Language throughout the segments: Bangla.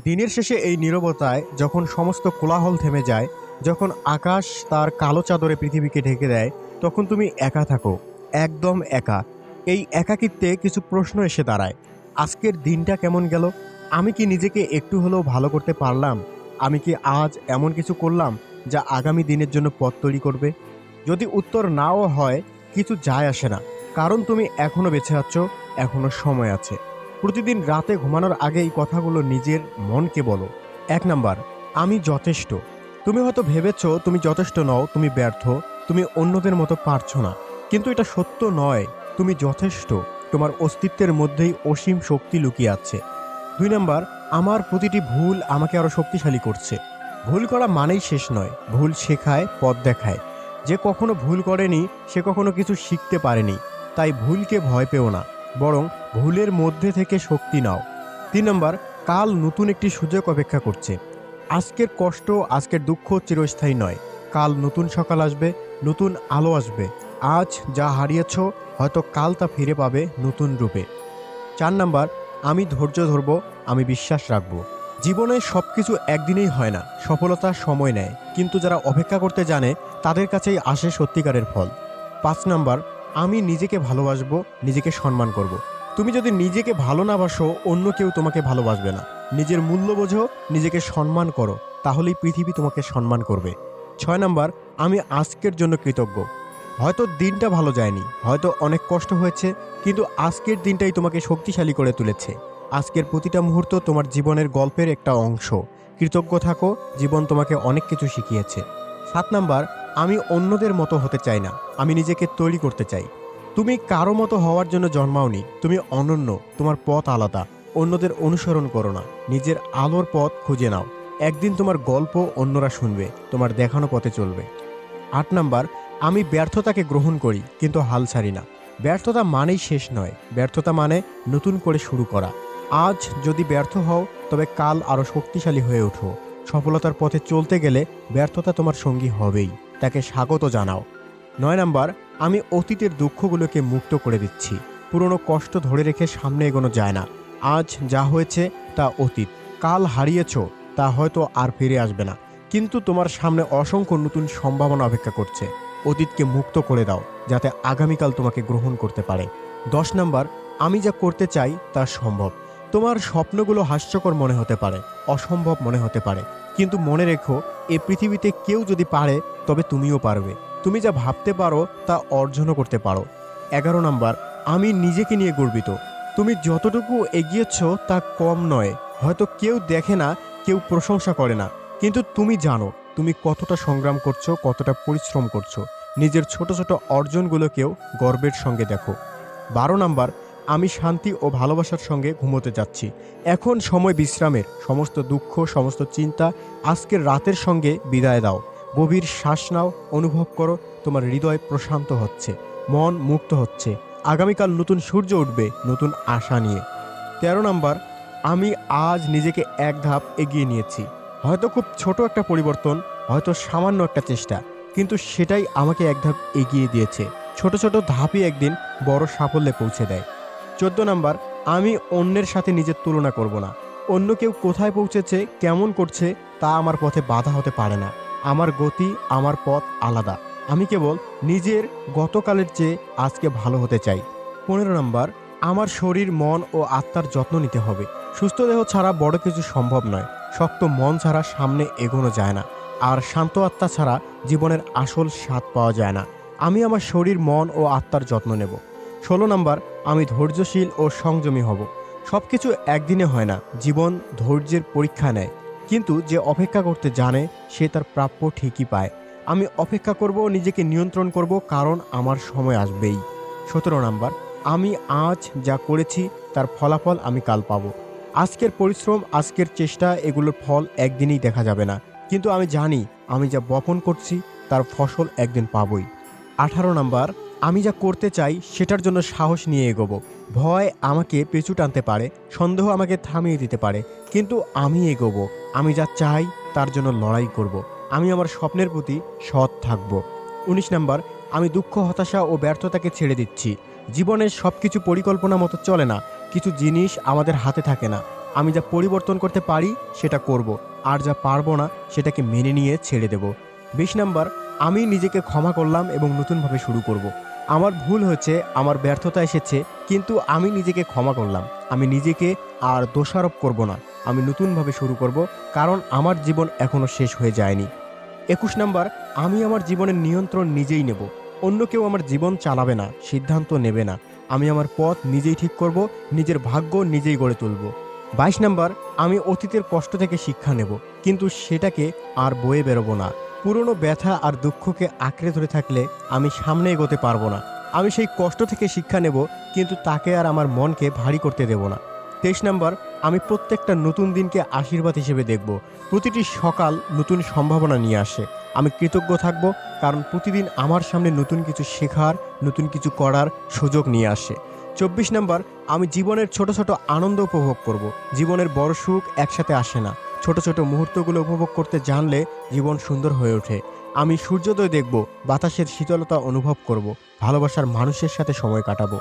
দিনের শেষে এই নীরবতায় যখন সমস্ত কোলাহল থেমে যায়, যখন আকাশ তার কালো চাদরে পৃথিবীকে ঢেকে দেয়, তখন তুমি একা থাকো, একদম একা। এই একাকিত্বে কিছু প্রশ্ন এসে দাঁড়ায়। আজকের দিনটা কেমন গেল? আমি কি নিজেকে একটু হলেও ভালো করতে পারলাম? আমি কি আজ এমন কিছু করলাম যা আগামী দিনের জন্য পথ তৈরি করবে? যদি উত্তর নাও হয়, কিছু যায় আসে না। কারণ তুমি এখনও বেঁচে আছো, এখনও সময় আছে। প্রতিদিন রাতে ঘুমানোর আগে এই কথাগুলো নিজের মনকে বলো। এক নাম্বার, আমি যথেষ্ট। তুমি হয়তো ভেবেছো তুমি যথেষ্ট নও, তুমি ব্যর্থ, তুমি অন্যদের মতো পারছ না। কিন্তু এটা সত্য নয়, তুমি যথেষ্ট। তোমার অস্তিত্বের মধ্যেই অসীম শক্তি লুকিয়ে আছে। দুই নাম্বার, আমার প্রতিটি ভুল আমাকে আরও শক্তিশালী করছে। ভুল করা মানেই শেষ নয়, ভুল শেখায়, পথ দেখায়। যে কখনো ভুল করেনি, সে কখনো কিছু শিখতে পারেনি। তাই ভুলকে ভয় পেও না। বরং ভুলের মধ্যে থেকে শক্তি নাও। তিন নম্বর, কাল নতুন একটি সুযোগ অপেক্ষা করছে। আজকের কষ্ট, আজকের দুঃখ চিরস্থায়ী নয়। কাল নতুন সকাল আসবে, নতুন আলো আসবে। আজ যা হারিয়েছ, হয়তো কাল তা ফিরে পাবে নতুন রূপে। চার নাম্বার, আমি ধৈর্য ধরব, আমি বিশ্বাস রাখব। জীবনে সব কিছু একদিনেই হয় না, সফলতা সময় নেয়। কিন্তু যারা অপেক্ষা করতে জানে, তাদের কাছেই আসে সত্যিকারের ফল। পাঁচ নাম্বার আমি নিজেকে ভালোবাসবো, নিজেকে সম্মান করব। তুমি যদি নিজেকে ভালো না বাসো, অন্য কেউ তোমাকে ভালোবাসবে না। নিজের মূল্য বোঝো, নিজেকে সম্মান করো, তাহলেই পৃথিবী তোমাকে সম্মান করবে। ছয় নাম্বার, আমি আজকের জন্য কৃতজ্ঞ। হয়তো দিনটা ভালো যায়নি, হয়তো অনেক কষ্ট হয়েছে, কিন্তু আজকের দিনটাই তোমাকে শক্তিশালী করে তুলেছে। আজকের প্রতিটা মুহূর্ত তোমার জীবনের গল্পের একটা অংশ। কৃতজ্ঞ থাকো, জীবন তোমাকে অনেক কিছু শিখিয়েছে। সাত নাম্বার আমি অন্যদের মতো হতে চাই না। আমি নিজেকে তৈরি করতে চাই। তুমি কারও মতো হওয়ার জন্য জন্মাওনি। তুমি অনন্য। তোমার পথ আলাদা। অন্যদের অনুসরণ করো না। নিজের আলোর পথ খুঁজে নাও। একদিন তোমার গল্প অন্যরা শুনবে। তোমার দেখানো পথে চলবে। আট নাম্বার, আমি ব্যর্থতাকে গ্রহণ করি, কিন্তু হাল ছাড়ি না। ব্যর্থতা মানেই শেষ নয়। ব্যর্থতা মানে নতুন করে শুরু করা। আজ যদি ব্যর্থ হও, তবে কাল আরও শক্তিশালী হয়ে ওঠো। সফলতার পথে চলতে গেলে ব্যর্থতা তোমার সঙ্গী হবেই। তাকে স্বাগত জানাও। নয় নাম্বার, আমি অতীতের দুঃখগুলোকে মুক্ত করে দিচ্ছি। পুরনো কষ্ট ধরে রেখে সামনে এগোনো যায় না। আজ যা হয়েছে তা অতীত। কাল হারিয়েছ, তা হয়তো আর ফিরে আসবে না। কিন্তু তোমার সামনে অসংখ্য নতুন সম্ভাবনা অপেক্ষা করছে। অতীতকে মুক্ত করে দাও, যাতে আগামীকাল তোমাকে গ্রহণ করতে পারে। দশ নাম্বার, আমি যা করতে চাই তা সম্ভব। তোমার স্বপ্নগুলো হাস্যকর মনে হতে পারে, অসম্ভব মনে হতে পারে। কিন্তু মনে রেখো, এ পৃথিবীতে কেউ যদি পারে, তবে তুমিও পারবে। তুমি যা ভাবতে পারো, তা অর্জনও করতে পারো। এগারো নাম্বার, আমি নিজেকে নিয়ে গর্বিত। তুমি যতটুকু এগিয়েছ, তা কম নয়। হয়তো কেউ দেখে না, কেউ প্রশংসা করে না। কিন্তু তুমি জানো, তুমি কতটা সংগ্রাম করছ, কতটা পরিশ্রম করছ। নিজের ছোট ছোট অর্জনগুলোকেও গর্বের সঙ্গে দেখো। বারো নাম্বার আমি শান্তি ও ভালোবাসার সঙ্গে ঘুমোতে যাচ্ছি। এখন সময় বিশ্রামের। সমস্ত দুঃখ, সমস্ত চিন্তা আজকের রাতের সঙ্গে বিদায় দাও। গভীর শ্বাস নাও, অনুভব করো, তোমার হৃদয় প্রশান্ত হচ্ছে, মন মুক্ত হচ্ছে। আগামীকাল নতুন সূর্য উঠবে, নতুন আশা নিয়ে। তেরো নাম্বার, আমি আজ নিজেকে এক ধাপ এগিয়ে নিয়েছি। হয়তো খুব ছোট একটা পরিবর্তন, হয়তো সামান্য একটা চেষ্টা, কিন্তু সেটাই আমাকে এক ধাপ এগিয়ে দিয়েছে। ছোট ছোট ধাপই একদিন বড় সাফল্যে পৌঁছে দেয়। চোদ্দ নাম্বার, আমি অন্যের সাথে নিজের তুলনা করব না। অন্য কেউ কোথায় পৌঁছেছে, কেমন করছে, তা আমার পথে বাধা হতে পারে না। আমার গতি, আমার পথ আলাদা। আমি কেবল নিজের গতকালের চেয়ে আজকে ভালো হতে চাই। পনেরো নম্বর, আমার শরীর, মন ও আত্মার যত্ন নিতে হবে। সুস্থ দেহ ছাড়া বড় কিছু সম্ভব নয়। শক্ত মন ছাড়া সামনে এগোনো যায় না। আর শান্ত আত্মা ছাড়া জীবনের আসল স্বাদ পাওয়া যায় না। আমি আমার শরীর, মন ও আত্মার যত্ন নেব। ষোলো নম্বর, আমি ধৈর্যশীল ও সংযমী হব। সব কিছু একদিনে হয় না, জীবন ধৈর্যের পরীক্ষা নেয়। কিন্তু যে অপেক্ষা করতে জানে, সে তার প্রাপ্য ঠিকই পায়। আমি অপেক্ষা করব, নিজেকে নিয়ন্ত্রণ করব, কারণ আমার সময় আসবেই। সতেরো নাম্বার, আমি আজ যা করেছি, তার ফলাফল আমি কাল পাবো। আজকের পরিশ্রম, আজকের চেষ্টা, এগুলোর ফল একদিনই দেখা যাবে না। কিন্তু আমি জানি, আমি যা বপন করছি, তার ফসল একদিন পাবই। আঠারো নাম্বার আমি যা করতে চাই, সেটার জন্য সাহস নিয়ে এগোবো। ভয় আমাকে পিছু টানতে পারে, সন্দেহ আমাকে থামিয়ে দিতে পারে, কিন্তু আমি এগোবো। আমি যা চাই, তার জন্য লড়াই করব। আমি আমার স্বপ্নের প্রতি সৎ থাকব। উনিশ নাম্বার, আমি দুঃখ, হতাশা ও ব্যর্থতাকে ছেড়ে দিচ্ছি। জীবনের সব কিছু পরিকল্পনা মতো চলে না, কিছু জিনিস আমাদের হাতে থাকে না। আমি যা পরিবর্তন করতে পারি, সেটা করব। আর যা পারব না, সেটাকে মেনে নিয়ে ছেড়ে দেব। বিশ নাম্বার, আমি নিজেকে ক্ষমা করলাম এবং নতুনভাবে শুরু করব। আমার ভুল হয়েছে, আমার ব্যর্থতা এসেছে, কিন্তু আমি নিজেকে ক্ষমা করলাম। আমি নিজেকে আর দোষারোপ করব না। আমি নতুনভাবে শুরু করব, কারণ আমার জীবন এখনও শেষ হয়ে যায়নি। একুশ নাম্বার, আমি আমার জীবনের নিয়ন্ত্রণ নিজেই নেব। অন্য কেউ আমার জীবন চালাবে না, সিদ্ধান্ত নেবে না। আমি আমার পথ নিজেই ঠিক করব, নিজের ভাগ্য নিজেই গড়ে তুলব। বাইশ নাম্বার, আমি অতীতের কষ্ট থেকে শিক্ষা নেব, কিন্তু সেটাকে আর বয়ে বেরোবো না। পুরনো ব্যথা আর দুঃখকে আঁকড়ে ধরে থাকলে আমি সামনে এগোতে পারব না। আমি সেই কষ্ট থেকে শিক্ষা নেব, কিন্তু তাকে আর আমার মনকে ভারী করতে দেব না। তেইশ নম্বর, আমি প্রত্যেকটা নতুন দিনকে আশীর্বাদ হিসেবে দেখব। প্রতিটি সকাল নতুন সম্ভাবনা নিয়ে আসে। আমি কৃতজ্ঞ থাকব, কারণ প্রতিদিন আমার সামনে নতুন কিছু শেখার, নতুন কিছু করার সুযোগ নিয়ে আসে। চব্বিশ নম্বর, আমি জীবনের ছোট ছোট আনন্দ উপভোগ করব। জীবনের বড় সুখ একসাথে আসে না। ছোট ছোট মুহূর্তগুলো উপভোগ করতে জানলে জীবন সুন্দর হয়ে ওঠে। আমি সূর্যোদয় দেখব, বাতাসের শীতলতা অনুভব করব, ভালোবাসার মানুষের সাথে সময় কাটাবো।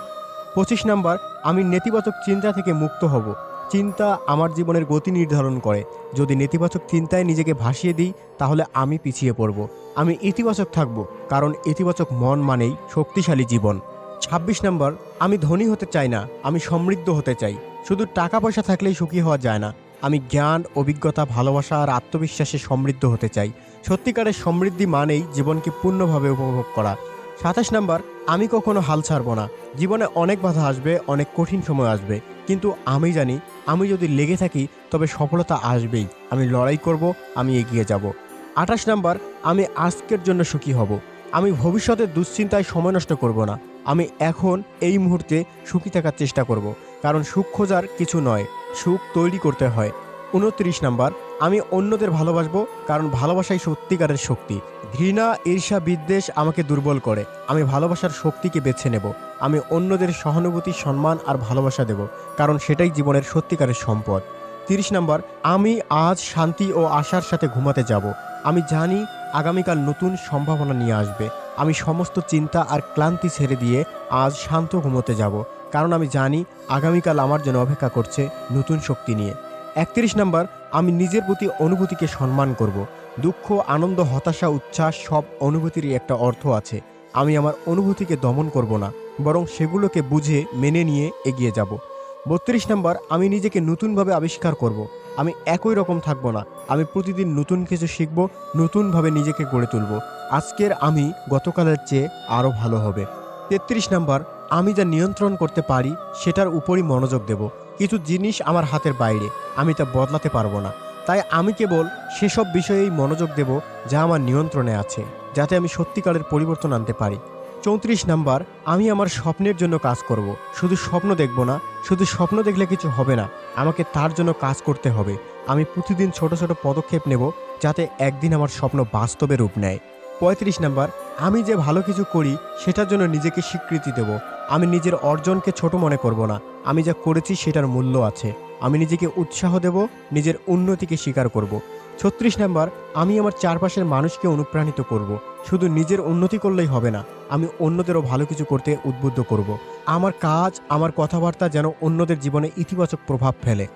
পঁচিশ নাম্বার, আমি নেতিবাচক চিন্তা থেকে মুক্ত হব। চিন্তা আমার জীবনের গতি নির্ধারণ করে। যদি নেতিবাচক চিন্তায় নিজেকে ভাসিয়ে দিই, তাহলে আমি পিছিয়ে পড়ব। আমি ইতিবাচক থাকব, কারণ ইতিবাচক মন মানেই শক্তিশালী জীবন। ছাব্বিশ নম্বর, আমি ধনী হতে চাই না, আমি সমৃদ্ধ হতে চাই। শুধু টাকা পয়সা থাকলেই সুখী হওয়া যায় না। আমি জ্ঞান, অভিজ্ঞতা, ভালোবাসা আর আত্মবিশ্বাসে সমৃদ্ধ হতে চাই। সত্যিকারের সমৃদ্ধি মানেই জীবনকে পূর্ণভাবে উপভোগ করা। সাতাশ নাম্বার, আমি কখনো হাল ছাড়বো না। জীবনে অনেক বাধা আসবে, অনেক কঠিন সময় আসবে। কিন্তু আমি জানি, আমি যদি লেগে থাকি, তবে সফলতা আসবেই। আমি লড়াই করব, আমি এগিয়ে যাব। আঠাশ নাম্বার, আমি আজকের জন্য সুখী হব। আমি ভবিষ্যতের দুশ্চিন্তায় সময় নষ্ট করব না। আমি এখন, এই মুহূর্তে সুখী থাকার চেষ্টা করব। কারণ সুখ খোঁজার কিছু নয়। সুখ তৈরি করতে হয়। উনত্রিশ নাম্বার, আমি অন্যদের ভালোবাসবো কারণ ভালোবাসাই সত্যিকারের শক্তি। ঘৃণা, ঈর্ষা, বিদ্বেষ আমাকে দুর্বল করে। আমি ভালোবাসার শক্তিকে বেছে নেব। আমি অন্যদের সহানুভূতি, সম্মান আর ভালোবাসা দেব কারণ সেটাই জীবনের সত্যিকারের সম্পদ। তিরিশ নাম্বার, আমি আজ শান্তি ও আশার সাথে ঘুমাতে যাব। আমি জানি আগামীকাল নতুন সম্ভাবনা নিয়ে আসবে। আমি সমস্ত চিন্তা আর ক্লান্তি ছেড়ে দিয়ে আজ শান্ত ঘুমোতে যাব, কারণ আমি জানি আগামীকাল আমার জন্য অপেক্ষা করছে নতুন শক্তি নিয়ে। একত্রিশ নম্বর, আমি নিজের প্রতি অনুভূতিকে সম্মান করব। দুঃখ, আনন্দ, হতাশা, উচ্ছ্বাস সব অনুভূতিরই একটা অর্থ আছে। আমি আমার অনুভূতিকে দমন করব না, বরং সেগুলোকে বুঝে, মেনে নিয়ে এগিয়ে যাব। বত্রিশ নম্বর, আমি নিজেকে নতুনভাবে আবিষ্কার করব। আমি একই রকম থাকব না, আমি প্রতিদিন নতুন কিছু শিখব, নতুনভাবে নিজেকে গড়ে তুলব। আজকের আমি গতকালের চেয়ে আরও ভালো হবে। তেত্রিশ নাম্বার, আমি যা নিয়ন্ত্রণ করতে পারি সেটার উপরই মনোযোগ দেব। কিছু জিনিস আমার হাতের বাইরে, আমি তা বদলাতে পারব না। তাই আমি কেবল সেসব বিষয়েই মনোযোগ দেব যা আমার নিয়ন্ত্রণে আছে, যাতে আমি সত্যিকারের পরিবর্তন আনতে পারি। চৌত্রিশ নাম্বার, আমি আমার স্বপ্নের জন্য কাজ করব। শুধু স্বপ্ন দেখব না, শুধু স্বপ্ন দেখলে কিছু হবে না, আমাকে তার জন্য কাজ করতে হবে। আমি প্রতিদিন ছোট ছোট পদক্ষেপ নেব যাতে একদিন আমার স্বপ্ন বাস্তবে রূপ নেয়। পঁয়ত্রিশ নাম্বার, আমি যে ভালো কিছু করি, সেটার জন্য নিজেকে স্বীকৃতি দেব। আমি নিজের অর্জনকে ছোট মনে করব না। আমি যা করেছি, সেটার মূল্য আছে। আমি নিজেকে উৎসাহ দেব, নিজের উন্নতিকে স্বীকার করব। ছত্রিশ নাম্বার, আমি আমার চারপাশের মানুষকে অনুপ্রাণিত করব। শুধু নিজের উন্নতি করলেই হবে না, আমি অন্যদেরও ভালো কিছু করতে উদ্বুদ্ধ করব। আমার কাজ, আমার কথাবার্তা যেন অন্যদের জীবনে ইতিবাচক প্রভাব ফেলে।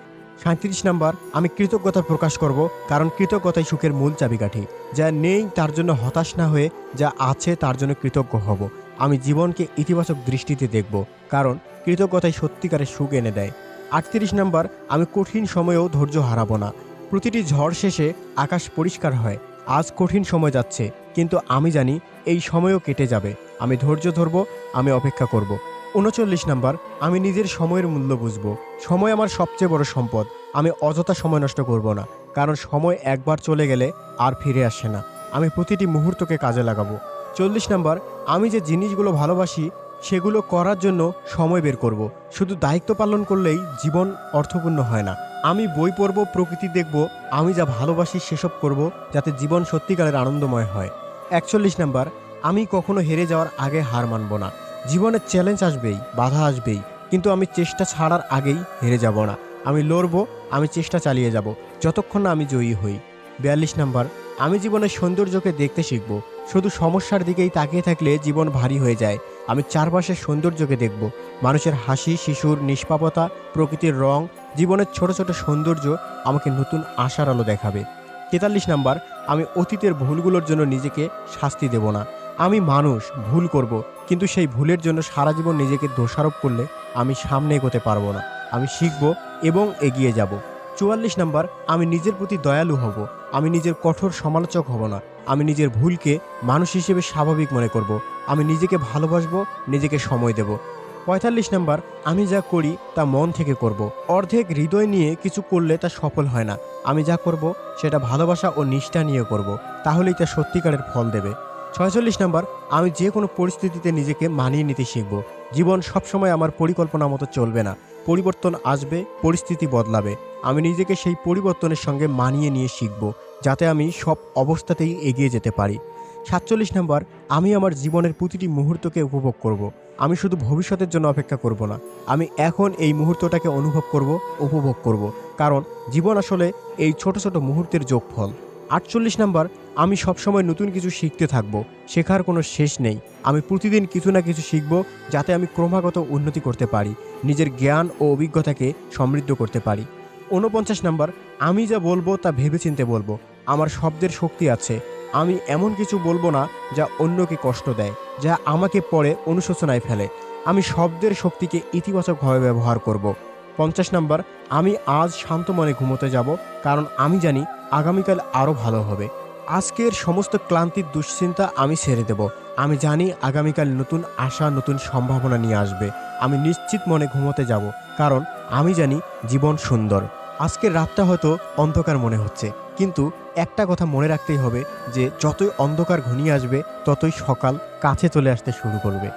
সাঁত্রিশ নাম্বার, আমি কৃতজ্ঞতা প্রকাশ করব কারণ কৃতজ্ঞতাই সুখের মূল চাবিকাঠি। যা নেই তার জন্য হতাশ না হয়ে, যা আছে তার জন্য কৃতজ্ঞ হব। আমি জীবনকে ইতিবাচক দৃষ্টিতে দেখব কারণ কৃতজ্ঞতাই সত্যিকারের সুখ এনে দেয়। আটত্রিশ নাম্বার, আমি কঠিন সময়েও ধৈর্য হারাবো না। প্রতিটি ঝড় শেষে আকাশ পরিষ্কার হয়। আজ কঠিন সময় যাচ্ছে, কিন্তু আমি জানি এই সময়ও কেটে যাবে। আমি ধৈর্য ধরব, আমি অপেক্ষা করব। উনচল্লিশ নাম্বার, আমি নিজের সময়ের মূল্য বুঝব। সময় আমার সবচেয়ে বড় সম্পদ। আমি অযথা সময় নষ্ট করব না, কারণ সময় একবার চলে গেলে আর ফিরে আসে না। আমি প্রতিটি মুহূর্তকে কাজে লাগাবো। চল্লিশ নাম্বার, আমি যে জিনিসগুলো ভালোবাসি, সেগুলো করার জন্য সময় বের করব। শুধু দায়িত্ব পালন করলেই জীবন অর্থপূর্ণ হয় না। আমি বই পড়ব, প্রকৃতি দেখব, আমি যা ভালোবাসি সেসব করব, যাতে জীবন সত্যিকারের আনন্দময় হয়। একচল্লিশ নাম্বার, আমি কখনো হেরে যাওয়ার আগে হার মানব না। জীবনের চ্যালেঞ্জ আসবেই, বাধা আসবেই। কিন্তু আমি চেষ্টা ছাড়ার আগেই হেরে যাব না। আমি লড়বো, আমি চেষ্টা চালিয়ে যাব, যতক্ষণ না আমি জয়ী হই। বিয়াল্লিশ নাম্বার, আমি জীবনের সৌন্দর্যকে দেখতে শিখব। শুধু সমস্যার দিকেই তাকিয়ে থাকলে জীবন ভারী হয়ে যায়। আমি চারপাশের সৌন্দর্যকে দেখব। মানুষের হাসি, শিশুর নিষ্পাপতা, প্রকৃতির রং, জীবনের ছোট ছোট সৌন্দর্য আমাকে নতুন আশার আলো দেখাবে। তেতাল্লিশ নাম্বার, আমি অতীতের ভুলগুলোর জন্য নিজেকে শাস্তি দেব না। আমি মানুষ, ভুল করব, কিন্তু সেই ভুলের জন্য সারা জীবন নিজেকে দোষারোপ করলে আমি সামনে এগোতে পারব না। আমি শিখব এবং এগিয়ে যাব। চুয়াল্লিশ নাম্বার, আমি নিজের প্রতি দয়ালু হব। আমি নিজের কঠোর সমালোচক হব না। আমি নিজের ভুলকে মানুষ হিসেবে স্বাভাবিক মনে করব। আমি নিজেকে ভালোবাসবো, নিজেকে সময় দেব। পঁয়তাল্লিশ নাম্বার, আমি যা করি তা মন থেকে করব। অর্ধেক হৃদয় নিয়ে কিছু করলে তা সফল হয় না। আমি যা করব, সেটা ভালোবাসা ও নিষ্ঠা নিয়ে করব। তাহলেই তা সত্যিকারের ফল দেবে। ছয়চল্লিশ নম্বর, আমি যে কোনো পরিস্থিতিতে নিজেকে মানিয়ে নিতে শিখব। জীবন সবসময় আমার পরিকল্পনা মতো চলবে না। পরিবর্তন আসবে, পরিস্থিতি বদলাবে। আমি নিজেকে সেই পরিবর্তনের সঙ্গে মানিয়ে নিয়ে শিখব, যাতে আমি সব অবস্থাতেই এগিয়ে যেতে পারি। সাতচল্লিশ নম্বর, আমি আমার জীবনের প্রতিটি মুহূর্তকে উপভোগ করব। আমি শুধু ভবিষ্যতের জন্য অপেক্ষা করব না, আমি এখন এই মুহূর্তটাকে অনুভব করব, উপভোগ করব। কারণ জীবন আসলে এই ছোট ছোট মুহূর্তের যোগফল। আটচল্লিশ নাম্বার আমি সবসময় নতুন কিছু শিখতে থাকব, শেখার কোনো শেষ নেই। আমি প্রতিদিন কিছু না কিছু শিখব যাতে আমি ক্রমাগত উন্নতি করতে পারি, নিজের জ্ঞান ও অভিজ্ঞতাকে সমৃদ্ধ করতে পারি। ঊনপঞ্চাশ নাম্বার, আমি যা বলব তা ভেবেচিন্তে বলব। আমার শব্দের শক্তি আছে। আমি এমন কিছু বলব না যা অন্যকে কষ্ট দেয়, যা আমাকে পরে অনুশোচনায় ফেলে। আমি শব্দের শক্তিকে ইতিবাচকভাবে ব্যবহার করব। পঞ্চাশ নাম্বার, আমি আজ শান্ত মনে ঘুমোতে যাব, কারণ আমি জানি আগামীকাল আরও ভালো হবে। আজকের সমস্ত ক্লান্তির দুশ্চিন্তা আমি ছেড়ে দেব। আমি জানি আগামীকাল নতুন আশা, নতুন সম্ভাবনা নিয়ে আসবে। আমি নিশ্চিত মনে ঘুমোতে যাব, কারণ আমি জানি জীবন সুন্দর। আজকের রাতটা হয়তো অন্ধকার মনে হচ্ছে, কিন্তু একটা কথা মনে রাখতেই হবে যে, যতই অন্ধকার ঘনিয়ে আসবে, ততই সকাল কাছে চলে আসতে শুরু করবে।